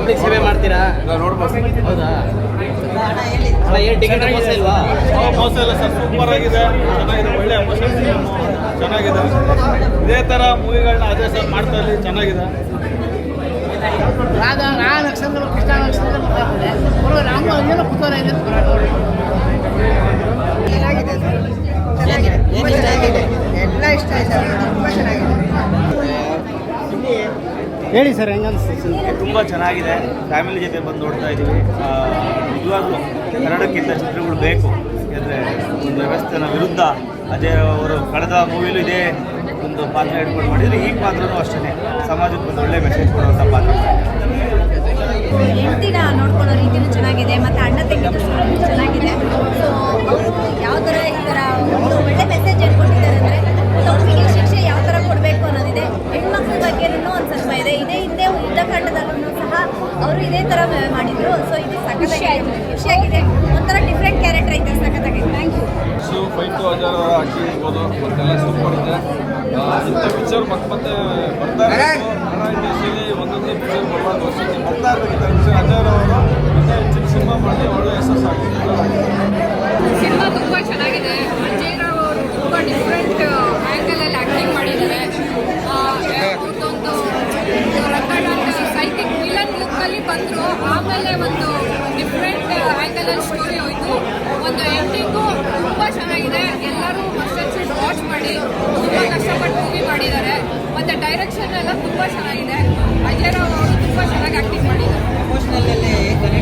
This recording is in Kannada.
ಪಬ್ಲಿಕ್ ಸೇವೆ ಮಾಡ್ತೀರಾ? ಹೌದಾ ಏನು ಟಿಕೆಟ್ ಮೋಸ ಇಲ್ವಾ? ಮೋಸ ಇಲ್ಲ ಸರ್. ಸೂಪರ್ ಆಗಿದೆ. ಚೆನ್ನಾಗಿದೆ. ಒಳ್ಳೆ ಎಮೋಷನ್ ಚೆನ್ನಾಗಿದೆ. ಇದೇ ತರ ಮೂವಿಗಳನ್ನ ಅದೇ ಸರ್ ಮಾಡ್ತಾ ಇರಲಿ ಚೆನ್ನಾಗಿದೆ. ರಾಗ ರಾಗ ನಕ್ಷತ್ರ ಕೃಷ್ಣ ನಕ್ಷತ್ರ ರಾಮ ಅಲ್ಲೆಲ್ಲ ಕುತ್ಕೋರ ಇದೆ ಹೇಳಿ ಸರ್ ಹೆಂಗ ತುಂಬ ಚೆನ್ನಾಗಿದೆ. ಫ್ಯಾಮಿಲಿ ಜೊತೆ ಬಂದು ನೋಡ್ತಾ ಇದ್ದೀವಿ. ನಿಜವಾಗ್ಲೂ ಕನ್ನಡಕ್ಕಿಂತ ಚಿತ್ರಗಳು ಬೇಕು. ಯಾಕಂದರೆ ಒಂದು ವ್ಯವಸ್ಥೆನ ವಿರುದ್ಧ ಅಜಯ್ ಅವರು ಕಳೆದ ಮೂವಿಲೂ ಇದೇ ಒಂದು ಪಾತ್ರ ಇಟ್ಕೊಂಡು ಮಾಡಿದರೆ. ಈ ಪಾತ್ರನೂ ಅಷ್ಟೇ ಸಮಾಜಕ್ಕೆ ಒಂದು ಒಳ್ಳೆ ಮೆಸೇಜ್ ಕೊಡುವಂಥ ಪಾತ್ರ. ಹೆಂಡತಿನ ನೋಡ್ಕೊಳ್ಳೋ ರೀತಿನೂ ಚೆನ್ನಾಗಿದೆ. ಮತ್ತು ಅಣ್ಣ ಚೆನ್ನಾಗಿದೆ. ಸೊ ಅವರು ಯಾವ ಥರ ಈ ಥರ ಒಂದು ಒಳ್ಳೆ ಮೆಸೇಜ್ ಹೇಳ್ಕೊಟ್ಟಿದ್ದಾರೆ. ಯುದ್ಧಕಾಂಡದಲ್ಲೂ ಸಹ ಅವರು ಇದೇ ತರ ಮಾಡಿದ್ರು. ಸೊ ಇದು ಸಖತ್ತಾಗಿ ಖುಷಿಯಾಗಿದೆ. ಒಂಥರ ಡಿಫ್ರೆಂಟ್ ಕ್ಯಾರೆಕ್ಟರ್ ಐತೆ ಸಖತ್ತಾಗಿದೆ. ಥ್ಯಾಂಕ್ ಯು ಸೊ ಫೈಟು ಅಜಾರ ಹಾಕಿ ಇರ್ಬೋದು. ಮತ್ತೆಲ್ಲ ಸೂಪರ್ ಇದೆ. ಆ, ಇಂಥ ಪಿಕ್ಚರ್ ಮತ್ತೆ ಮತ್ತೆ ಬರ್ತಾ ಇರಬೇಕು ಕನ್ನಡ ಇಂಡಸ್ಟ್ರಿಯಲ್ಲಿ ಒಂದೊಂದು ಪಿಕ್ಚರ್ ಬರಬಾರ್ದು ವರ್ಷಕ್ಕೆ ಬರ್ತಾ ಇರಬೇಕು ಇಂಥ ಪಿಕ್ಚರ್ ಅಜಯ್ ಅವರು ಇನ್ನೂ ಹೆಚ್ಚಿನ ಸಿನಿಮಾ ಮಾಡಿ ಒಳ್ಳೆ ಹೆಸರು ಸಾಕಿದ್ದಾರೆ ಸಿನಿಮಾ ತುಂಬ ಚೆನ್ನಾಗಿದೆ. ಅಜಯ್ ರಾವ್ ಅವರು ತುಂಬಾ ಡಿಫ್ರೆಂಟ್ ಆಮೇಲೆ ಒಂದು ಡಿಫ್ರೆಂಟ್ ಆ್ಯಂಗಲಲ್ಲಿ ಸ್ಟೋರಿ ಹೋಯಿತು. ಒಂದು ಎಂಡಿಂಗು ತುಂಬ ಚೆನ್ನಾಗಿದೆ. ಎಲ್ಲರೂ ಮಸ್ಟ್ ವಾಚ್ ಮಾಡಿ, ತುಂಬ ಕಷ್ಟಪಟ್ಟು ಮೂವಿ ಮಾಡಿದ್ದಾರೆ. ಮತ್ತು ಡೈರೆಕ್ಷನ್ ಎಲ್ಲ ತುಂಬ ಚೆನ್ನಾಗಿದೆ. ಅಜಯ್ ಅವರು ತುಂಬ ಚೆನ್ನಾಗಿ ಆ್ಯಕ್ಟಿಂಗ್ ಮಾಡಿದ್ದಾರೆ.